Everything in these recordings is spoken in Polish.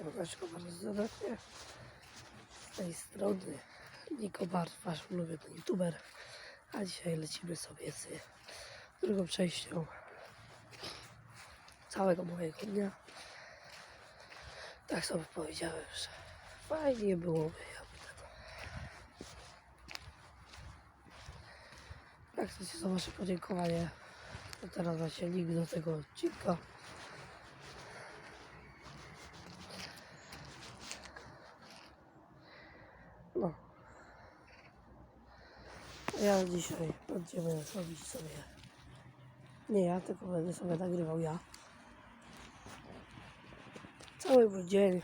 Siemaneczko bardzo serdecznie. Z tej strony Niko Bar, wasz ulubiony youtuber. A dzisiaj lecimy sobie z drugą częścią całego mojego dnia. Tak sobie powiedziałem, że fajnie byłoby, jakby ten... Jak chcecie zobaczyć podziękowanie, to teraz macie link do tego odcinka. No. Ja dzisiaj będziemy robić sobie. Nie ja, tylko będę sobie nagrywał ja. Cały mój dzień.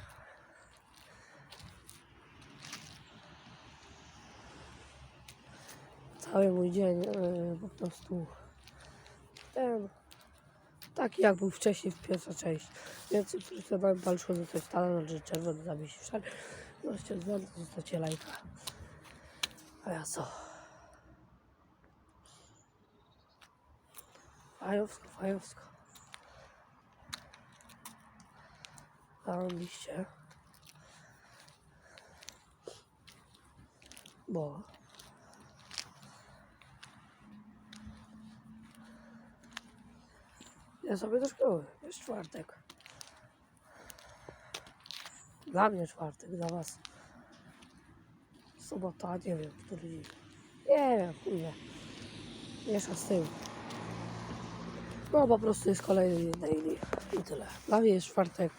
Cały mój dzień yy, po prostu ten taki jak był wcześniej w pierwsza część. Więc subskrybowałem palczu zostać talent, że czerwony zawiesi szal. Możecie dzwonić, zostacie lajka. A ja co? Fajowsko, fajowsko. Zarobiście. Bo ja sobie do szkoły. Jest czwartek. Dla mnie czwartek, dla was. Sobota, nie wiem, który dzień. Nie wiem, chuj Miesza z tym. No po prostu jest kolejny daily i tyle. Dla mnie jest czwartek.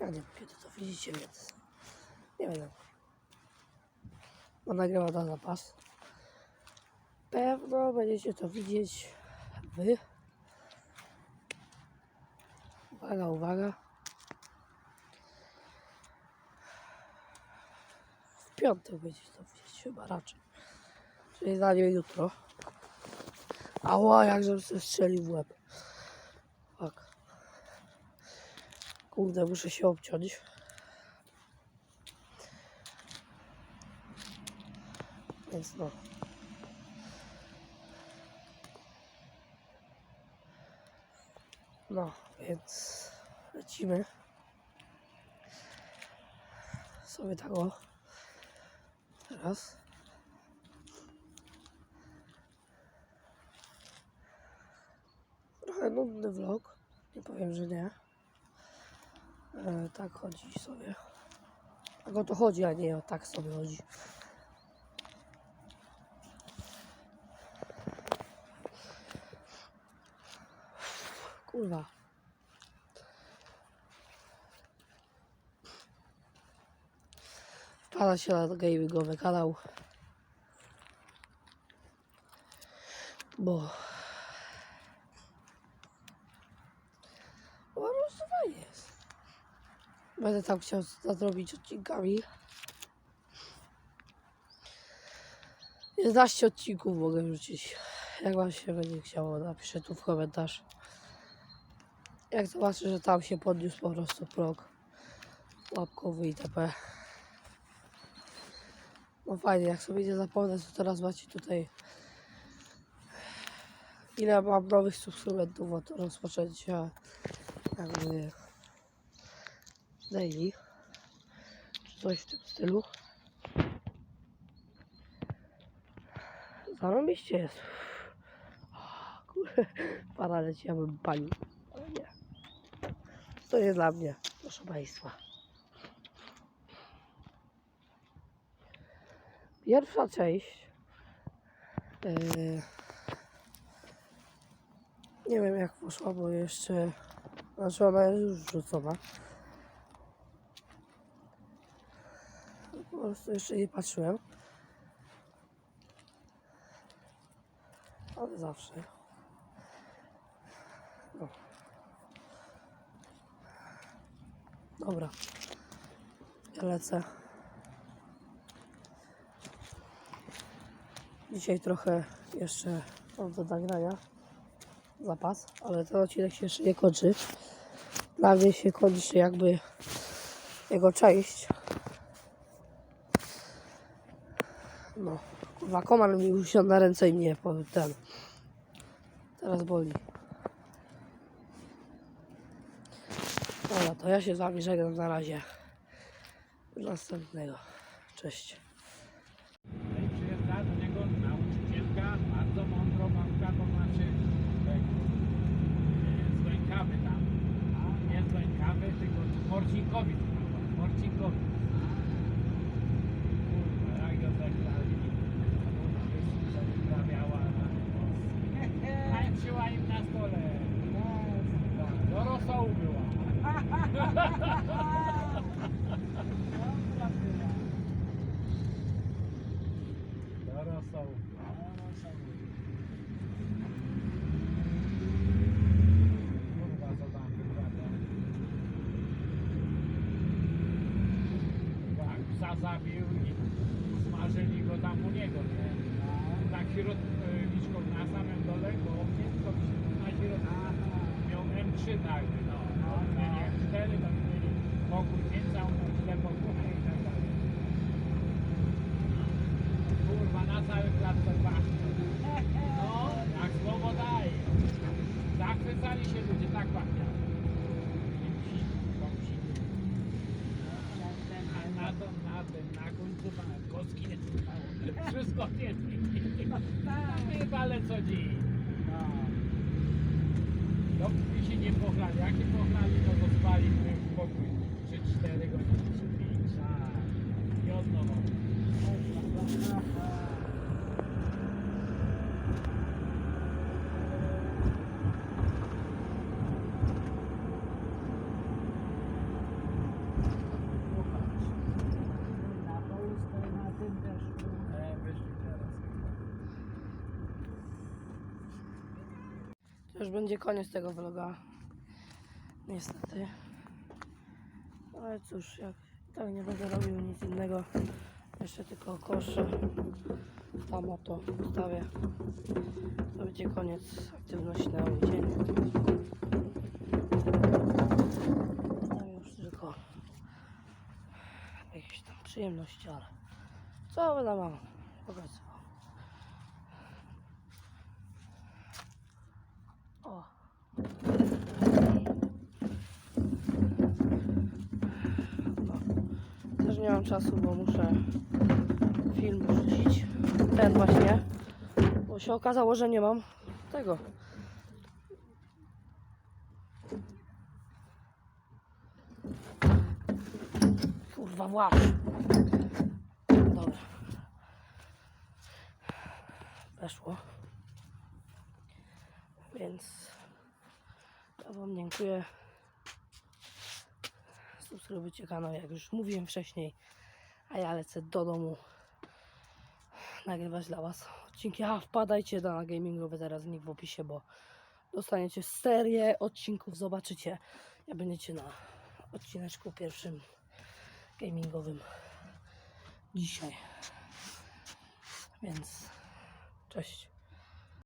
Ja nie wiem, kiedy to widzicie, więc nie wiem. Bo nagrywam na zapas. Pewno będziecie to widzieć wy. Uwaga, uwaga. Piątek będziecie to widzieć chyba raczej. Czyli za nie jutro. Ała, jakżem sobie strzelił w łeb. Tak. Kurde, muszę się obciąć. Więc no. No, więc lecimy. Sobie tak o. Teraz. Trochę nudny vlog. Nie powiem, że nie. E, tak chodzi sobie. Tak o to chodzi, a nie o tak sobie chodzi. Kurwa. Wpada się na gamingowy kanał. Bo... Bo po prostu fajnie jest. Będę tam chciał nadrobić odcinkami. 11 odcinków mogę wrzucić. Jak wam się będzie chciało, napiszę tu w komentarz. Jak zobaczę, że tam się podniósł po prostu prog łapkowy itp. No fajnie, jak sobie nie zapomnę, to teraz macie tutaj ile mam nowych subskrybentów od rozpoczęcia jakby daily czy coś w tym stylu. Zarobiście jest. Kurde, para leci, ja bym palił, ale nie. To nie dla mnie, proszę Państwa. Pierwsza część. Yy, nie wiem jak poszła, bo jeszcze. Znaczy ona jest już rzucona. Po prostu jeszcze nie patrzyłem. Ale zawsze. No. Dobra. Ja lecę. Dzisiaj trochę jeszcze mam do nagrania zapas, ale ten odcinek się jeszcze nie kończy. Dla mnie się kończy jakby jego część. No, kurwa, komar mi usiadł na ręce i mnie ten. Teraz boli. Dobra, to ja się z wami żegnam na razie. Do następnego. Cześć. No i przyjeżdża do niego nauczycielka, bardzo mądro babka, to znaczy e, e, z Łańkawy tam. A nie z Łańkawy, tylko z Morcinkowic. prawda, Morcinkowic. Kurwa, jak go zagrali. Kurwa, wyprawiała na Tańczyła im na stole. Tak, Do rosołu była. Do rosołu. Kurwa, co tam wyprawia. Psa zabił i smażyli go tam u niego, nie? Tak środ liczką na samym dole, bo ognisko na środku miał M3 tak, no. Nie, nie, M4, tam mieli pokój, więc całą tam źle pokój i tak dalej. Kurwa, na cały klatce pachnie. No, jak słowo daje. Zachwycali się ludzie, tak pachniało. Tym sikiem, tą sikiem. A na to, na tym, ma kocki nie trzymało. Wszystko pięknie. Wywale co dzień. Dopóki się nie pochlali. Jak się pochlali, to go spali w pokój. 3-4 godziny, czy 5. I od nowa. Na Polskę, na tym deszczu. E, wyszli teraz. To już będzie koniec tego vloga. Niestety. Ale cóż, jak tak nie będę robił nic innego. Jeszcze tylko kosze. Tam oto ustawię. To będzie koniec aktywności na dzień. Zostawię już tylko jakieś tam przyjemności, ale co będę mam? O. No. Też nie mam czasu, bo muszę film wrzucić. Ten właśnie. Bo się okazało, że nie mam tego. Kurwa, właż. Dobra. Weszło. Więc ja Wam dziękuję. Subskrybujcie kanał, jak już mówiłem wcześniej. A ja lecę do domu nagrywać dla Was odcinki. A wpadajcie na gamingowe teraz link w opisie, bo dostaniecie serię odcinków. Zobaczycie, jak będziecie na odcineczku pierwszym gamingowym dzisiaj. Więc cześć.